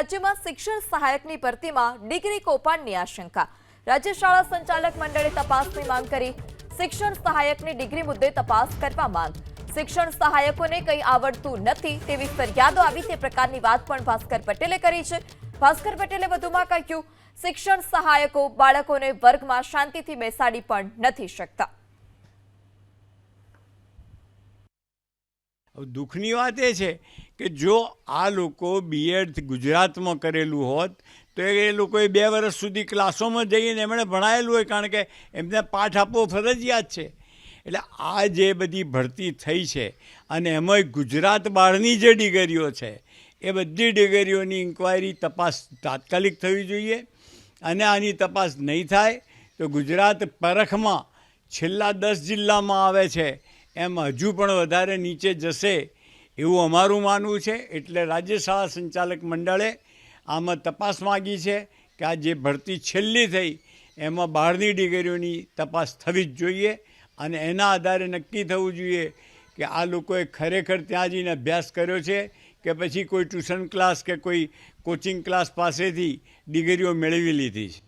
રાજ્યમાં શિક્ષણ સહાયકની ભરતીમાં ડિગ્રી કૌભાંડની આશંકા. રાજ્ય શાળા સંચાલક મંડળે તપાસની માંગ કરી. શિક્ષણ સહાયકની ડિગ્રી મુદ્દે તપાસ કરવા માંગ. શિક્ષણ સહાયકોને કંઈ આવડતું નથી તેવી ફરિયાદો આવી તે પ્રકારની વાત પણ ભાસ્કર પટેલે કરી છે. ભાસ્કર પટેલે વધુમાં કહ્યું, શિક્ષણ સહાયકો બાળકોને વર્ગમાં શાંતિથી બેસાડી પણ નથી શકતા. દુઃખની વાત એ છે કે જો આ લોકો બીએડ ગુજરાતમાં કરેલું હોત, તો એ લોકોએ બે વર્ષ સુધી ક્લાસોમાં જઈને એમણે ભણાયેલું હોય, કારણ કે એમને પાઠ આપવો ફરજિયાત છે. એટલે આ જે બધી ભરતી થઈ છે, અને એમાંય ગુજરાત બહારની જે ડિગ્રીઓ છે, એ બધી ડિગ્રીઓની ઇન્કવાયરી તપાસ તાત્કાલિક થવી જોઈએ. અને આની તપાસ નહીં થાય, તો ગુજરાત પરખમાં છેલ્લા દસ જિલ્લામાં આવે છે, એમ હજુ પણ વધારે નીચે જશે એવું અમારું માનવું છે. એટલે રાજ્ય શાળા સંચાલક મંડળે આમાં તપાસ માગી છે કે આ જે ભરતી છેલ્લી થઈ, એમાં બહારની ડિગ્રીઓની તપાસ થવી જ જોઈએ અને એના આધારે નક્કી થવું જોઈએ કે આ લોકોએ ખરેખર ત્યાં જઈને અભ્યાસ કર્યો છે કે પછી કોઈ ટ્યુશન ક્લાસ કે કોઈ કોચિંગ ક્લાસ પાસેથી ડિગ્રીઓ મેળવી લીધી છે.